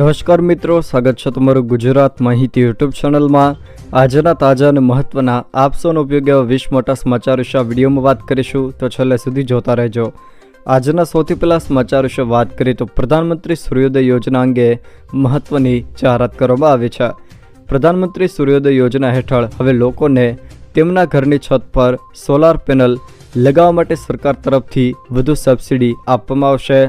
નમસ્કાર મિત્રો, સ્વાગત છે તમારું ગુજરાત માહિતી યુટ્યુબ ચેનલમાં. આજના તાજા અને મહત્વના આપસોનો ઉપયોગ એવા વીસ મોટા સમાચાર વિશે વિડીયોમાં વાત કરીશું. તો છેલ્લે સુધી જોતા રહેજો. આજના સૌથી પહેલાં સમાચાર વિશે વાત કરીએ તો પ્રધાનમંત્રી સૂર્યોદય યોજના અંગે મહત્વની જાહેરાત કરવામાં આવી છે. પ્રધાનમંત્રી સૂર્યોદય યોજના હેઠળ હવે લોકોને તેમના ઘરની છત પર સોલાર પેનલ લગાવવા માટે સરકાર તરફથી વધુ સબસિડી આપવામાં આવશે.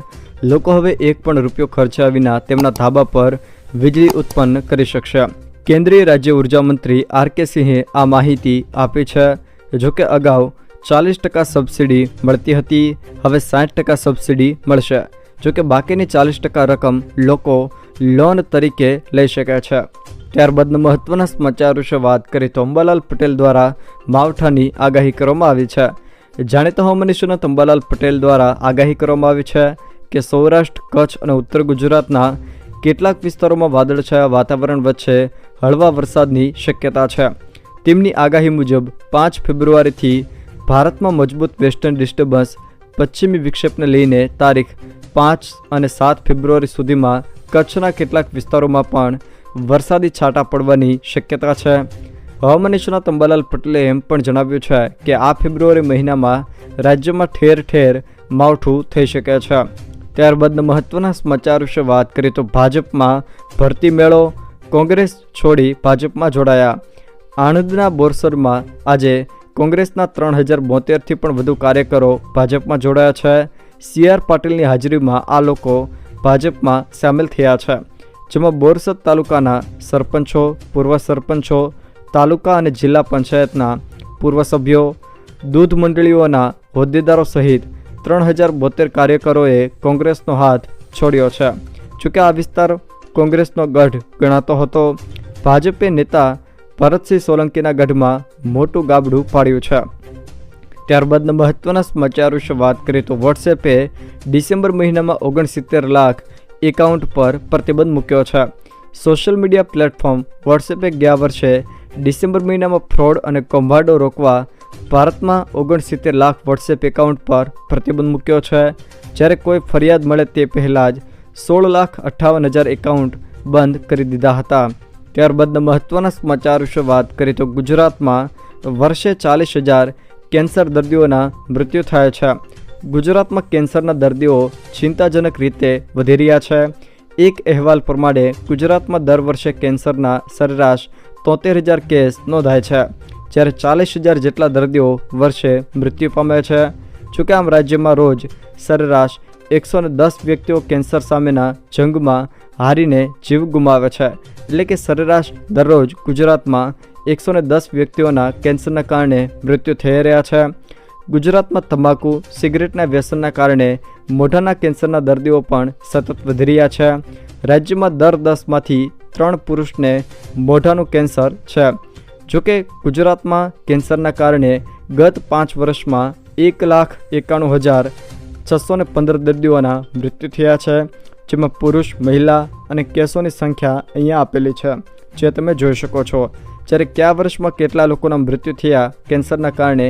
લોકો હવે એક પણ રૂપિયો ખર્ચ્યા વિના તેમના ધાબા પર વીજળી ઉત્પન્ન કરી શકશે. કેન્દ્રીય રાજ્ય ઊર્જા મંત્રી આર કે સિંહે આ માહિતી આપી છે. જોકે અગાઉ ચાલીસ ટકા સબસિડી મળતી હતી, હવે સાઠ ટકા સબસિડી મળશે. જોકે બાકીની ચાલીસ ટકા રકમ લોકો લોન તરીકે લઈ શકે છે. ત્યારબાદના મહત્વના સમાચાર વિશે વાત કરીએ તો અંબાલાલ પટેલ દ્વારા માવઠાની આગાહી કરવામાં આવી છે. જાણીતા હોમ નિષ્ણાત અંબાલાલ પટેલ દ્વારા આગાહી કરવામાં આવી છે. કે સૌરાષ્ટ્ર, કચ્છ અને ઉત્તર ગુજરાતના કેટલાક વિસ્તારોમાં વાદળછાયા વાતાવરણ વચ્ચે હળવા વરસાદની શક્યતા છે. તેમની આગાહી મુજબ, પાંચ ફેબ્રુઆરીથી ભારતમાં મજબૂત વેસ્ટર્ન ડિસ્ટર્બન્સ પશ્ચિમી વિક્ષેપને લઈને તારીખ પાંચ અને સાત ફેબ્રુઆરી સુધીમાં કચ્છના કેટલાક વિસ્તારોમાં પણ વરસાદી છાંટા પડવાની શક્યતા છે. હવામાન નિષ્ણાત અંબાલાલ પટેલે એમ પણ જણાવ્યું છે કે આ ફેબ્રુઆરી મહિનામાં રાજ્યમાં ઠેર ઠેર માવઠું થઈ શકે છે. ત્યારબાદના મહત્વના સમાચાર વિશે વાત કરીએ તો ભાજપમાં ભરતી મેળો કોંગ્રેસ છોડી ભાજપમાં જોડાયા. આણંદના બોરસરમાં આજે કોંગ્રેસના ત્રણ હજાર બોતેરથી પણ વધુ કાર્યકરો ભાજપમાં જોડાયા છે. સી આર પાટીલની હાજરીમાં આ લોકો ભાજપમાં સામેલ થયા છે. જેમાં બોરસદ તાલુકાના સરપંચો, પૂર્વ સરપંચો, તાલુકા અને જિલ્લા પંચાયતના પૂર્વ સભ્યો, દૂધ મંડળીઓના હોદ્દેદારો સહિત ત્રણ હજાર બોતેર કાર્યકરોએ કોંગ્રેસનો હાથ છોડ્યો છે. જોકે આ વિસ્તાર કોંગ્રેસનો ગઢ ગણાતો હતો. ભાજપે નેતા ભરતસિંહ સોલંકીના ગઢમાં મોટું ગાબડું પાડ્યું છે. ત્યારબાદના મહત્વના સમાચાર વિશે વાત કરીએ તો વોટ્સએપે ડિસેમ્બર મહિનામાં ઓગણસિત્તેર લાખ એકાઉન્ટ પર પ્રતિબંધ મૂક્યો છે. સોશિયલ મીડિયા પ્લેટફોર્મ વોટ્સએપે ગયા વર્ષે ડિસેમ્બર મહિનામાં ફ્રોડ અને કૌભાંડો રોકવા ભારતમાં ઓગણસિત્તેર લાખ વોટ્સએપ એકાઉન્ટ પર પ્રતિબંધ મૂક્યો છે. જ્યારે કોઈ ફરિયાદ મળે તે પહેલાં જ સોળ લાખ અઠ્ઠાવન હજાર એકાઉન્ટ બંધ કરી દીધા હતા. ત્યારબાદના મહત્ત્વના સમાચાર વિશે વાત કરીએ તો ગુજરાતમાં વર્ષે ચાલીસ હજાર કેન્સર દર્દીઓના મૃત્યુ થયા છે. ગુજરાતમાં કેન્સરના દર્દીઓ ચિંતાજનક રીતે વધી રહ્યા છે. એક અહેવાલ પ્રમાણે ગુજરાતમાં દર વર્ષે કેન્સરના સરેરાશ તોતેર હજાર કેસ નોંધાય છે. જ્યારે ચાલીસ હજાર જેટલા દર્દીઓ વર્ષે મૃત્યુ પામે છે. જોકે આમ રાજ્યમાં રોજ સરેરાશ એકસો દસ વ્યક્તિઓ કેન્સર સામેના જંગમાં હારીને જીવ ગુમાવે છે. એટલે કે સરેરાશ દરરોજ ગુજરાતમાં એકસો દસ વ્યક્તિઓના કેન્સરના કારણે મૃત્યુ થઈ રહ્યા છે. ગુજરાતમાં તમાકુ, સિગરેટના વ્યસનના કારણે મોઢાના કેન્સરના દર્દીઓ પણ સતત વધી રહ્યા છે. રાજ્યમાં દર દસમાંથી ત્રણ પુરુષને મોઢાનું કેન્સર છે. જોકે ગુજરાતમાં કેન્સરના કારણે ગત પાંચ વર્ષમાં એક લાખ એકાણું હજાર છસો ને પંદર દર્દીઓના મૃત્યુ થયા છે, જેમાં પુરુષ, મહિલા અને કેસોની સંખ્યા અહીંયા આપેલી છે, જે તમે જોઈ શકો છો. જ્યારે કયા વર્ષમાં કેટલા લોકોના મૃત્યુ થયા કેન્સરના કારણે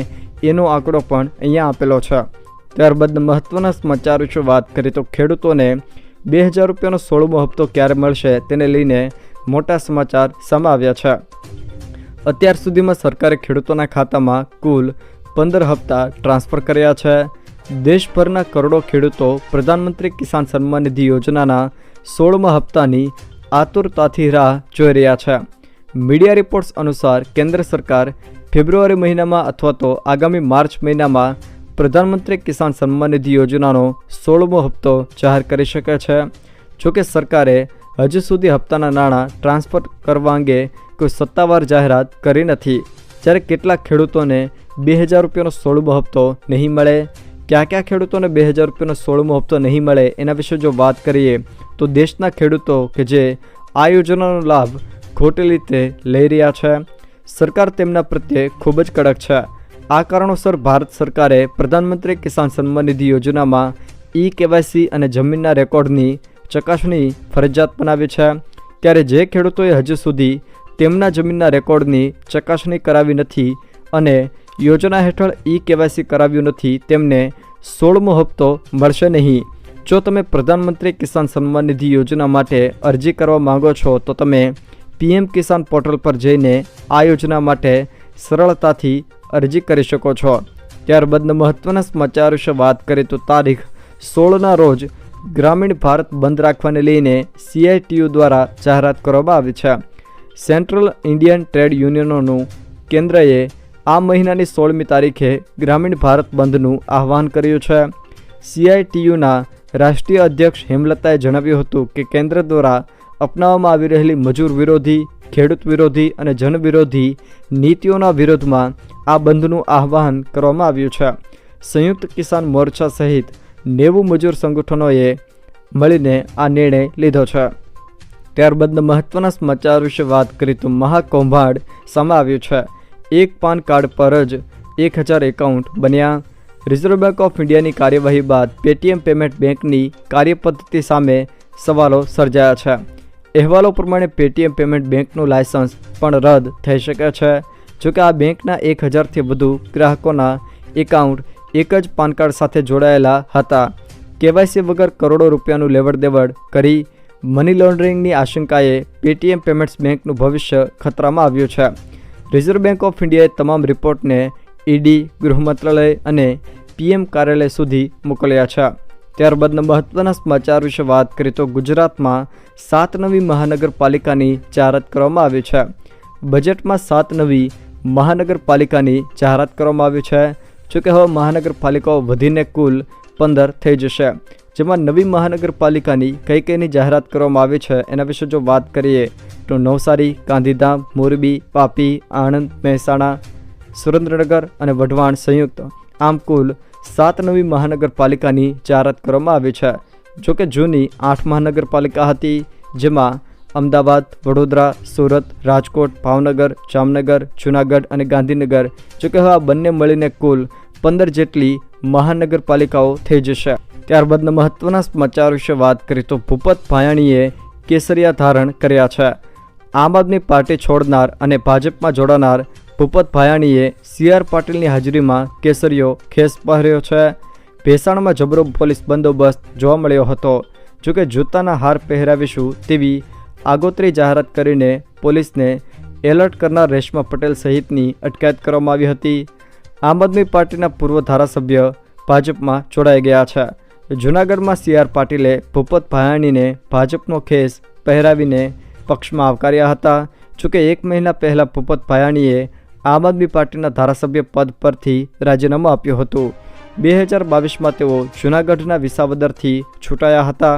એનો આંકડો પણ અહીંયા આપેલો છે. ત્યારબાદ મહત્ત્વના સમાચાર વિશે વાત કરીએ તો ખેડૂતોને બે હજાર રૂપિયાનો સોળમો હપ્તો ક્યારે મળશે તેને લઈને મોટા સમાચાર સમાવ્યા છે. અત્યાર સુધીમાં સરકારે ખેડૂતોના ખાતામાં કુલ પંદર હપ્તા ટ્રાન્સફર કર્યા છે. દેશભરના કરોડો ખેડૂતો પ્રધાનમંત્રી કિસાન સન્માન નિધિ યોજનાના સોળમા હપ્તાની આતુરતાથી રાહ જોઈ રહ્યા છે. મીડિયા રિપોર્ટ્સ અનુસાર કેન્દ્ર સરકાર ફેબ્રુઆરી મહિનામાં અથવા તો આગામી માર્ચ મહિનામાં પ્રધાનમંત્રી કિસાન સન્માન નિધિ યોજનાનો સોળમો હપ્તો જાહેર કરી શકે છે. જોકે સરકારે હજુ સુધી હપ્તાના નાણાં ટ્રાન્સફર કરવા અંગે કોઈ સત્તાવાર જાહેરાત કરી નથી. જ્યારે કેટલાક ખેડૂતોને બે હજાર રૂપિયાનો સોળમો હપ્તો નહીં મળે, કયા કયા ખેડૂતોને બે હજાર રૂપિયાનો સોળમો હપ્તો નહીં મળે એના વિશે જો વાત કરીએ, તો દેશના ખેડૂતો કે જે આ યોજનાનો લાભ ખોટી રીતે લઈ રહ્યા છે. સરકાર તેમના પ્રત્યે ખૂબ જ કડક છે. આ કારણોસર ભારત સરકારે પ્રધાનમંત્રી કિસાન સન્માન નિધિ યોજનામાં ઈ કેવાયસી અને જમીનના રેકોર્ડની ચકાસણી ફરજિયાત બનાવી છે. ત્યારે જે ખેડૂતોએ હજુ સુધી તેમના જમીનના રેકોર્ડની ચકાસણી કરાવી નથી અને યોજના હેઠળ ઈ કેવાયસી કરાવ્યું નથી, તેમને સોળમો હપ્તો મળશે નહીં. જો તમે પ્રધાનમંત્રી કિસાન સન્માન નિધિ યોજના માટે અરજી કરવા માંગો છો, તો તમે પીએમ કિસાન પોર્ટલ પર જઈને આ યોજના માટે સરળતાથી અરજી કરી શકો છો. ત્યારબાદના મહત્ત્વના સમાચાર વિશે વાત કરીએ તો તારીખ સોળના રોજ ગ્રામીણ ભારત બંધ રાખવાને લઈને સીઆઈટીયુ દ્વારા જાહેરાત કરવામાં આવી છે. સેન્ટ્રલ ઇન્ડિયન ટ્રેડ યુનિયનોનું કેન્દ્રએ આ મહિનાની સોળમી તારીખે ગ્રામીણ ભારત બંધનું આહવાન કર્યું છે. સીઆઈટીયુના રાષ્ટ્રીય અધ્યક્ષ હેમલતાએ જણાવ્યું હતું કે કેન્દ્ર દ્વારા અપનાવવામાં આવી રહેલી મજૂર વિરોધી, ખેડૂત વિરોધી અને જનવિરોધી નીતિઓના વિરોધમાં આ બંધનું આહ્વાન કરવામાં આવ્યું છે. સંયુક્ત કિસાન મોરચા સહિત નેવું મજૂર સંગઠનોએ મળીને આ નિર્ણય લીધો છે. ત્યારબાદના મહત્ત્વના સમાચાર વિશે વાત કરીએ તો મહાકૌભાંડ સમાવ્યું છે. એક પાન કાર્ડ પર જ એક હજાર એકાઉન્ટ બન્યા. રિઝર્વ બેંક ઓફ ઇન્ડિયાની કાર્યવાહી બાદ પેટીએમ પેમેન્ટ બેંકની કાર્યપદ્ધતિ સામે સવાલો સર્જાયા છે. અહેવાલો પ્રમાણે પેટીએમ પેમેન્ટ બેંકનું લાયસન્સ પણ રદ થઈ શકે છે. જોકે આ બેંકના એક હજારથી વધુ ગ્રાહકોના એકાઉન્ટ એક જ પાન કાર્ડ સાથે જોડાયેલા હતા. કેવાયસી વગર કરોડો રૂપિયાનું લેવડ દેવડ કરી મની લોન્ડરિંગની આશંકાએ પેટીએમ પેમેન્ટ્સ બેંકનું ભવિષ્ય ખતરામાં આવ્યું છે. રિઝર્વ બેંક ઓફ ઇન્ડિયાએ તમામ રિપોર્ટને ઈડી ગૃહ મંત્રાલય અને પીએમ કાર્યાલય સુધી મોકલ્યા છે. ત્યારબાદના મહત્ત્વના સમાચાર વિશે વાત કરીએ તો ગુજરાતમાં સાત નવી મહાનગરપાલિકાની જાહેરાત કરવામાં આવી છે. બજેટમાં સાત નવી મહાનગરપાલિકાની જાહેરાત કરવામાં આવી છે. જોકે હવે મહાનગરપાલિકાઓ વધીને કુલ પંદર થઈ જશે. જેમાં નવી મહાનગરપાલિકાની કઈ કઈની જાહેરાત કરવામાં આવી છે એના વિશે જો વાત કરીએ, તો નવસારી, ગાંધીધામ, મોરબી, પાપી, આણંદ, મહેસાણા, સુરેન્દ્રનગર અને વઢવાણ સંયુક્ત આમ કુલ સાત નવી મહાનગરપાલિકાની જાહેરાત કરવામાં આવી છે. જોકે જૂની આઠ મહાનગરપાલિકા હતી, જેમાં અમદાવાદ, વડોદરા, સુરત, રાજકોટ, ભાવનગર, જામનગર, જૂનાગઢ અને ગાંધીનગર, જોકે હવે આ બંને મળીને કુલ પંદર જેટલી મહાનગરપાલિકાઓ થઈ જશે. ત્યારબાદના મહત્ત્વના સમાચાર વિશે વાત કરીએ તો ભૂપત ભાયાણીએ કેસરિયા ધારણ કર્યા છે. આમ આદમી પાર્ટી છોડનાર અને ભાજપમાં જોડાનાર ભૂપત ભાયાણીએ સી આર પાટીલની હાજરીમાં કેસરીયો ખેસ પહેર્યો છે. ભેસાણમાં જબરો પોલીસ બંદોબસ્ત જોવા મળ્યો હતો. જોકે જૂતાના હાર પહેરાવીશું તેવી આગોતરી જાહેરાત કરીને પોલીસને એલર્ટ કરનાર રેશમા પટેલ સહિતની અટકાયત કરવામાં આવી હતી. આમ આદમી પાર્ટીના પૂર્વ ધારાસભ્ય ભાજપમાં જોડાઈ ગયા છે. જૂનાગઢમાં સી આર પાટીલે ભૂપત ભાયાણીને ભાજપનો ખેસ પહેરાવીને પક્ષમાં આવકાર્યા હતા. જોકે એક મહિના પહેલાં ભૂપત ભાયાણીએ આમ આદમી પાર્ટીના ધારાસભ્ય પદ પરથી રાજીનામું આપ્યું હતું. બે હજાર બાવીસમાં તેઓ જૂનાગઢના વિસાવદરથી છૂટાયા હતા.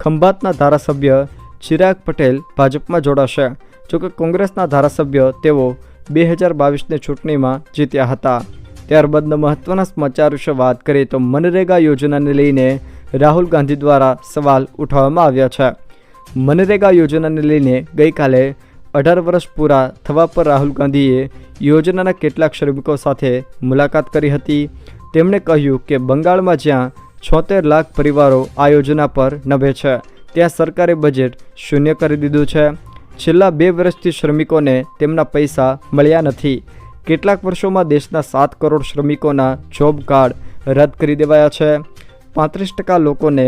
ખંભાતના ધારાસભ્ય ચિરાગ પટેલ ભાજપમાં જોડાશે. જોકે કોંગ્રેસના ધારાસભ્ય તેઓ બે હજાર બાવીસની ચૂંટણીમાં જીત્યા હતા. ત્યારબાદના મહત્ત્વના સમાચાર વિશે વાત કરીએ તો મનરેગા યોજનાને લઈને રાહુલ ગાંધી દ્વારા સવાલ ઉઠાવવામાં આવ્યા છે. મનરેગા યોજનાને લઈને ગઈકાલે અઢાર વર્ષ પૂરા થવા પર રાહુલ ગાંધીએ યોજનાના કેટલાક શ્રમિકો સાથે મુલાકાત કરી હતી. તેમણે કહ્યું કે બંગાળમાં જ્યાં છોતેર લાખ પરિવારો આ યોજના પર નભે છે, ત્યાં સરકારે બજેટ શૂન્ય કરી દીધું છે. છેલ્લા બે વર્ષથી શ્રમિકોને તેમના પૈસા મળ્યા નથી. કેટલાક વર્ષોમાં દેશના સાત કરોડ શ્રમિકોના જોબ કાર્ડ રદ કરી દેવાયા છે. પાંત્રીસ ટકા લોકોને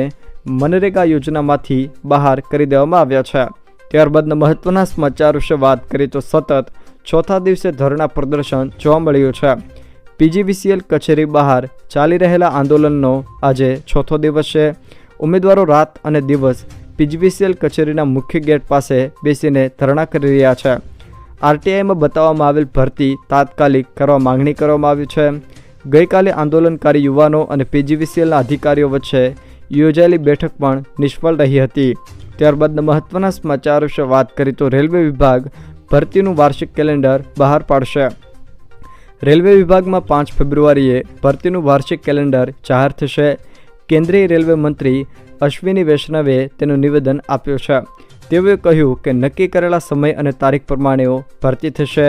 મનરેગા યોજનામાંથી બહાર કરી દેવામાં આવ્યા છે. ત્યારબાદના મહત્ત્વના સમાચાર વિશે વાત કરીએ તો સતત ચોથા દિવસે ધરણા પ્રદર્શન જોવા મળ્યું છે. પીજીવીસીએલ કચેરી બહાર ચાલી રહેલા આંદોલનનો આજે ચોથો દિવસ છે. ઉમેદવારો રાત અને દિવસ પીજીવીસીએલ કચેરીના મુખ્ય ગેટ પાસે બેસીને ધરણા કરી રહ્યા છે. આરટીઆઈમાં બતાવવામાં આવેલ ભરતી તાત્કાલિક કરવા માંગણી કરવામાં આવી છે. ગઈકાલે આંદોલનકારી યુવાનો અને પીજીવીસીએલના અધિકારીઓ વચ્ચે યોજાયેલી બેઠક પણ નિષ્ફળ રહી હતી. ત્યારબાદના મહત્ત્વના સમાચાર વિશે વાત કરી તો રેલવે વિભાગ ભરતીનું વાર્ષિક કેલેન્ડર બહાર પાડશે. રેલવે વિભાગમાં પાંચ ફેબ્રુઆરીએ ભરતીનું વાર્ષિક કેલેન્ડર જાહેર થશે. કેન્દ્રીય રેલવે મંત્રી અશ્વિની વૈષ્ણવે તેનું નિવેદન આપ્યું છે. તેઓએ કહ્યું કે નક્કી કરેલા સમય અને તારીખ પ્રમાણેઓ ભરતી થશે.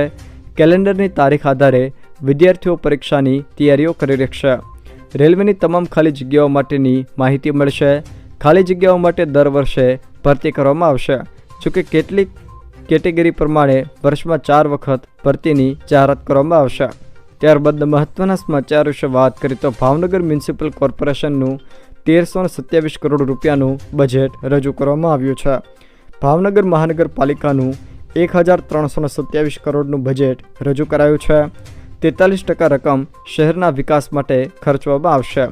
કેલેન્ડરની તારીખ આધારે વિદ્યાર્થીઓ પરીક્ષાની તૈયારીઓ કરી રહેશે. રેલવેની તમામ ખાલી જગ્યાઓ માટેની માહિતી મળશે. ખાલી જગ્યાઓ માટે દર વર્ષે ભરતી કરવામાં આવશે. જોકે કેટલીક કેટેગરી પ્રમાણે વર્ષમાં ચાર વખત ભરતીની જાહેરાત કરવામાં આવશે. ત્યારબાદ મહત્ત્વના સમાચાર વિશે વાત કરી તો ભાવનગર મ્યુનિસિપલ કોર્પોરેશનનું તેરસો સત્યાવીસ કરોડ રૂપિયાનું બજેટ રજૂ કરવામાં આવ્યું છે. ભાવનગર મહાનગરપાલિકાનું એક હજાર ત્રણસોને સત્યાવીસ કરોડનું બજેટ રજૂ કરાયું છે. તેતાલીસ ટકા રકમ શહેરના વિકાસ માટે ખર્ચવામાં આવશે.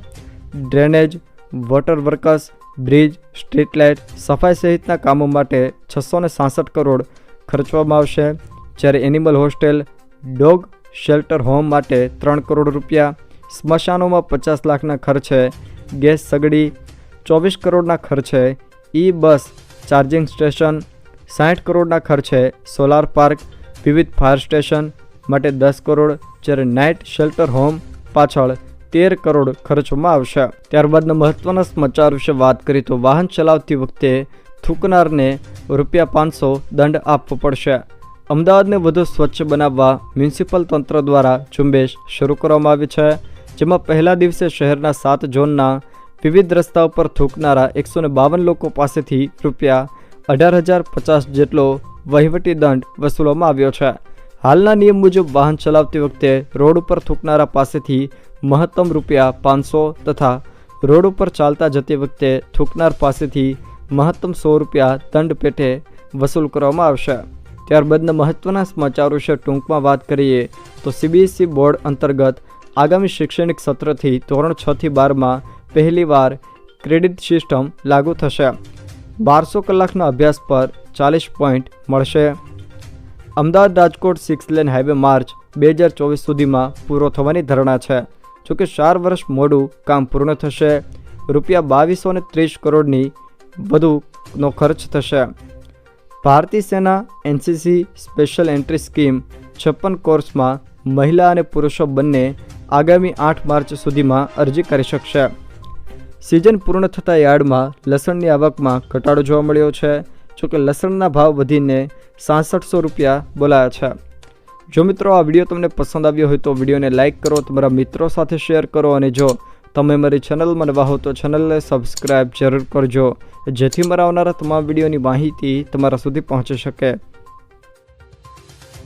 Drainage, water workers, bridge street light સફાઈ સહિતના કામો માટે છસો સાસઠ કરોડ ખર્ચવામાં આવશે. જ્યારે animal hostel, dog shelter home માટે ત્રણ કરોડ રૂપિયા, સ્મશાનોમાં પચાસ લાખના ખર્ચે ગેસ સગડી, ચોવીસ કરોડના ખર્ચે ઈ બસ ચાર્જિંગ સ્ટેશન, સાઠ કરોડના ખર્ચે સોલાર પાર્ક, વિવિધ ફાયર સ્ટેશન માટે દસ કરોડ જ્યારે નાઇટ શેલ્ટર હોમ પાછળ તેર કરોડ ખર્ચવામાં આવશે. ત્યારબાદના મહત્ત્વના સમાચાર વિશે વાત કરીએ તો વાહન ચલાવતી વખતે થૂકનારને રૂપિયા પાંચસો દંડ આપવો પડશે. અમદાવાદને વધુ સ્વચ્છ બનાવવા મ્યુનિસિપલ તંત્ર દ્વારા ઝુંબેશ શરૂ કરવામાં આવી છે, જેમાં પહેલા દિવસે શહેરના સાત ઝોનના વિવિધ રસ્તાઓ પર થૂકનારા એકસો બાવન લોકો પાસેથી રૂપિયા અઢાર હજાર પચાસ જેટલો વહીવટી દંડ વસૂલવામાં આવ્યો છે. હાલના નિયમ મુજબ વાહન ચલાવતી વખતે રોડ ઉપર થૂકનારા પાસેથી મહત્તમ રૂપિયા પાંચસો તથા રોડ ઉપર ચાલતા જતી વખતે થૂકનાર પાસેથી મહત્તમ સો રૂપિયા દંડ પેટે વસૂલ કરવામાં આવશે. ત્યારબાદના મહત્ત્વના સમાચારો વિશે ટૂંકમાં વાત કરીએ તો સીબીએસઈ બોર્ડ અંતર્ગત આગામી શૈક્ષણિક સત્રથી ધોરણ છથી બારમાં પહેલીવાર ક્રેડિટ સિસ્ટમ લાગુ થશે. બારસો કલાકના અભ્યાસ પર ચાલીસ પોઈન્ટ મળશે. Ahmedabad Rajkot six lane highway March બે હજાર ચોવીસ સુધીમાં પૂરો થવાની ધારણા છે. જોકે ચાર વર્ષ મોડું કામ પૂર્ણ થશે. રૂપિયા બાવીસો ને ત્રીસ કરોડની વધુનો ખર્ચ થશે. ભારતીય સેના એનસીસી સ્પેશિયલ એન્ટ્રી સ્કીમ છપ્પન કોર્સમાં મહિલા અને પુરુષો બંને આગામી આઠ માર્ચ સુધીમાં અરજી કરી શકશે. સિઝન પૂર્ણ થતાં યાર્ડમાં લસણની આવકમાં ઘટાડો જોવા મળ્યો છે જોકે લસણના ભાવ વધીને સાસઠસો રૂપિયા બોલાયા છે. જો મિત્રો આ વીડિયો તમને પસંદ આવ્યો હોય તો વિડીયોને લાઇક કરો, તમારા મિત્રો સાથે શેર કરો અને જો તમે મારી ચેનલમાં નવા હો તો ચેનલને સબસ્ક્રાઈબ જરૂર કરજો, જેથી મારા આવનારા તમામ વિડીયોની માહિતી તમારા સુધી પહોંચી શકે.